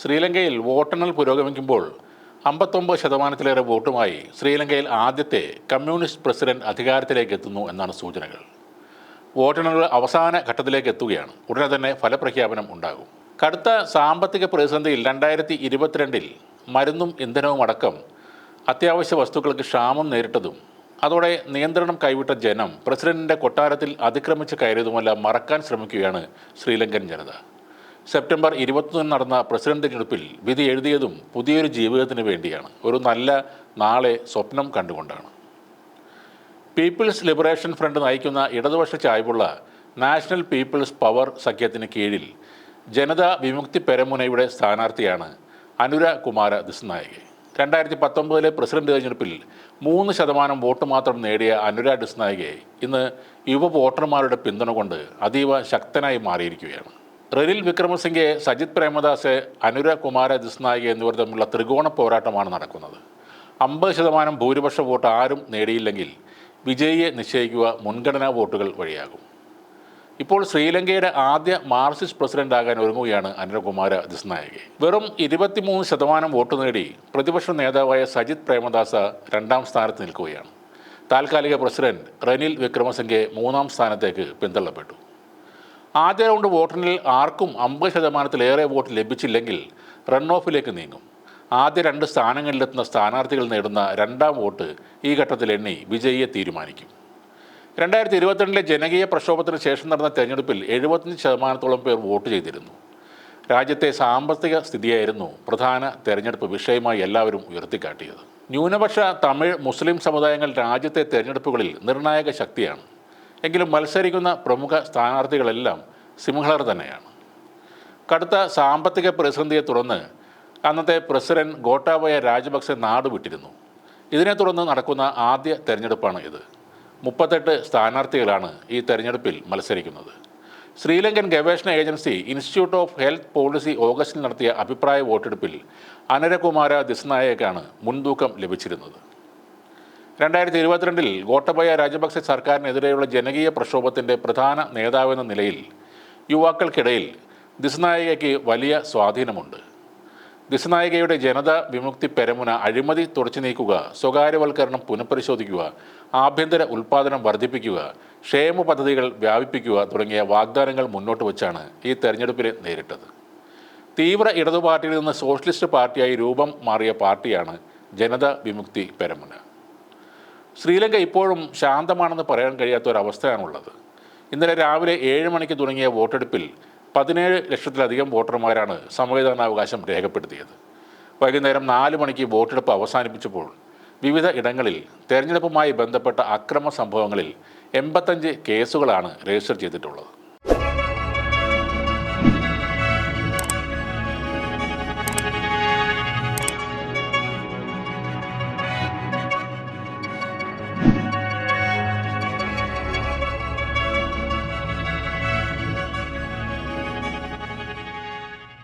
ശ്രീലങ്കയിൽ വോട്ടെണ്ണൽ പുരോഗമിക്കുമ്പോൾ അമ്പത്തൊമ്പത് ശതമാനത്തിലേറെ വോട്ടുമായി ശ്രീലങ്കയിൽ ആദ്യത്തെ കമ്മ്യൂണിസ്റ്റ് പ്രസിഡന്റ് അധികാരത്തിലേക്ക് എത്തുന്നു എന്നാണ് സൂചനകൾ. വോട്ടെണ്ണൽ അവസാന ഘട്ടത്തിലേക്ക് എത്തുകയാണ്. ഉടനെ തന്നെ ഫലപ്രഖ്യാപനം ഉണ്ടാകും. കടുത്ത സാമ്പത്തിക പ്രതിസന്ധിയിൽ രണ്ടായിരത്തി ഇരുപത്തിരണ്ടിൽ മരുന്നും ഇന്ധനവും അടക്കം അത്യാവശ്യ വസ്തുക്കൾക്ക് ക്ഷാമം നേരിട്ടതും അതോടെ നിയന്ത്രണം കൈവിട്ട ജനം പ്രസിഡന്റിന്റെ കൊട്ടാരത്തിൽ അതിക്രമിച്ച് കയറിയതുമല്ല മറക്കാൻ ശ്രമിക്കുകയാണ് ശ്രീലങ്കൻ ജനത. സെപ്റ്റംബർ ഇരുപത്തൊന്നിന് നടന്ന പ്രസിഡന്റ് തിരഞ്ഞെടുപ്പിൽ വിധി എഴുതിയതും പുതിയൊരു ജീവിതത്തിന് വേണ്ടിയാണ്. ഒരു നല്ല നാളെ സ്വപ്നം കണ്ടുകൊണ്ടാണ്. പീപ്പിൾസ് ലിബറേഷൻ ഫ്രണ്ട് നയിക്കുന്ന ഇടതുപക്ഷ ചായ്വുള്ള നാഷണൽ പീപ്പിൾസ് പവർ സഖ്യത്തിന് കീഴിൽ ജനതാ വിമുക്തി പെരമുനയുടെ സ്ഥാനാർത്ഥിയാണ് അനുര കുമാര ദിസ്നായകെ രണ്ടായിരത്തി പത്തൊമ്പതിലെ പ്രസിഡന്റ് തെരഞ്ഞെടുപ്പിൽ മൂന്ന് ശതമാനം വോട്ട് മാത്രം നേടിയ അനുര ഡിസ്നായകെ ഇന്ന് യുവ വോട്ടർമാരുടെ പിന്തുണ കൊണ്ട് അതീവ ശക്തനായി മാറിയിരിക്കുകയാണ്. റെനിൽ വിക്രമസിംഗെ സജിത് പ്രേമദാസ് അനുരാഗ് കുമാര ദിസ്നായിക എന്നിവർ തമ്മിലുള്ള ത്രികോണ പോരാട്ടമാണ് നടക്കുന്നത്. അമ്പത് ശതമാനം ഭൂരിപക്ഷ വോട്ട് ആരും നേടിയില്ലെങ്കിൽ വിജയിയെ നിശ്ചയിക്കുക മുൻഗണനാ വോട്ടുകൾ വഴിയാകും. ഇപ്പോൾ ശ്രീലങ്കയുടെ ആദ്യ മാർക്സിസ്റ്റ് പ്രസിഡന്റ് ആകാൻ ഒരുങ്ങുകയാണ് അനുരകുമാര ദിസ്നായകെ വെറും ഇരുപത്തിമൂന്ന് ശതമാനം വോട്ട് നേടി പ്രതിപക്ഷ നേതാവായ സജിത് പ്രേമദാസ രണ്ടാം സ്ഥാനത്ത് നിൽക്കുകയാണ്. താൽക്കാലിക പ്രസിഡന്റ് റനിൽ വിക്രമസിംഗെ മൂന്നാം സ്ഥാനത്തേക്ക് പിന്തള്ളപ്പെട്ടു. ആദ്യ റൗണ്ട് വോട്ടെണ്ണിൽ ആർക്കും അമ്പത് ശതമാനത്തിലേറെ വോട്ട് ലഭിച്ചില്ലെങ്കിൽ റൺ ഓഫിലേക്ക് നീങ്ങും. ആദ്യ രണ്ട് സ്ഥാനങ്ങളിലെത്തുന്ന സ്ഥാനാർത്ഥികൾ നേടുന്ന രണ്ടാം വോട്ട് ഈ ഘട്ടത്തിൽ എണ്ണി വിജയിയെ തീരുമാനിക്കും. രണ്ടായിരത്തി ഇരുപത്തിരണ്ടിലെ ജനകീയ പ്രക്ഷോഭത്തിന് ശേഷം നടന്ന തെരഞ്ഞെടുപ്പിൽ എഴുപത്തഞ്ച് ശതമാനത്തോളം പേർ വോട്ട് ചെയ്തിരുന്നു. രാജ്യത്തെ സാമ്പത്തിക സ്ഥിതിയായിരുന്നു പ്രധാന തെരഞ്ഞെടുപ്പ് വിഷയമായി എല്ലാവരും ഉയർത്തിക്കാട്ടിയത്. ന്യൂനപക്ഷ തമിഴ് മുസ്ലിം സമുദായങ്ങൾ രാജ്യത്തെ തെരഞ്ഞെടുപ്പുകളിൽ നിർണായക ശക്തിയാണ്. എങ്കിലും മത്സരിക്കുന്ന പ്രമുഖ സ്ഥാനാർത്ഥികളെല്ലാം സിംഹളർ തന്നെയാണ്. കടുത്ത സാമ്പത്തിക പ്രതിസന്ധിയെ തുടർന്ന് അന്നത്തെ പ്രസിഡന്റ് ഗോട്ടാബയ രാജപക്സെ നാട് വിട്ടിരുന്നു. ഇതിനെ തുടർന്ന് നടക്കുന്ന ആദ്യ തെരഞ്ഞെടുപ്പാണ് ഇത്. മുപ്പത്തെട്ട് സ്ഥാനാർത്ഥികളാണ് ഈ തെരഞ്ഞെടുപ്പിൽ മത്സരിക്കുന്നത്. ശ്രീലങ്കൻ ഗവേഷണ agency institute of health policy ഓഗസ്റ്റിൽ നടത്തിയ അഭിപ്രായ വോട്ടെടുപ്പിൽ അനരകുമാര ദിസ്നായക്കാണ് മുൻതൂക്കം ലഭിച്ചിരുന്നത്. രണ്ടായിരത്തി ഇരുപത്തിരണ്ടിൽ ഗോട്ടബയ രാജപക്സെ സർക്കാരിനെതിരെയുള്ള ജനകീയ പ്രക്ഷോഭത്തിന്റെ പ്രധാന നേതാവെന്ന നിലയിൽ യുവാക്കൾക്കിടയിൽ ദിസ്നായികയ്ക്ക് വലിയ സ്വാധീനമുണ്ട്. ദിസ്നായികയുടെ ജനത വിമുക്തി പെരമുന അഴിമതി തുടച്ചു നീക്കുക സ്വകാര്യവൽക്കരണം പുനഃപരിശോധിക്കുക ആഭ്യന്തര ഉൽപ്പാദനം വർദ്ധിപ്പിക്കുക ക്ഷേമ പദ്ധതികൾ വ്യാപിപ്പിക്കുക തുടങ്ങിയ വാഗ്ദാനങ്ങൾ മുന്നോട്ട് വച്ചാണ് ഈ തെരഞ്ഞെടുപ്പിനെ നേരിട്ടത്. തീവ്ര ഇടതു പാർട്ടിയിൽ നിന്ന് സോഷ്യലിസ്റ്റ് പാർട്ടിയായി രൂപം മാറിയ പാർട്ടിയാണ് ജനത വിമുക്തി പെരമുന. ശ്രീലങ്ക ഇപ്പോഴും ശാന്തമാണെന്ന് പറയാൻ കഴിയാത്ത ഒരവസ്ഥയാണുള്ളത് ഇന്നലെ രാവിലെ ഏഴ് മണിക്ക് തുടങ്ങിയ വോട്ടെടുപ്പിൽ പതിനേഴ് ലക്ഷത്തിലധികം വോട്ടർമാരാണ് സമ്മതിദാനാവകാശം രേഖപ്പെടുത്തിയത്. വൈകുന്നേരം നാല് മണിക്ക് വോട്ടെടുപ്പ് അവസാനിപ്പിച്ചപ്പോൾ വിവിധ ഇടങ്ങളിൽ തെരഞ്ഞെടുപ്പുമായി ബന്ധപ്പെട്ട അക്രമ സംഭവങ്ങളിൽ എൺപത്തഞ്ച് കേസുകളാണ് രജിസ്റ്റർ ചെയ്തിട്ടുള്ളത്.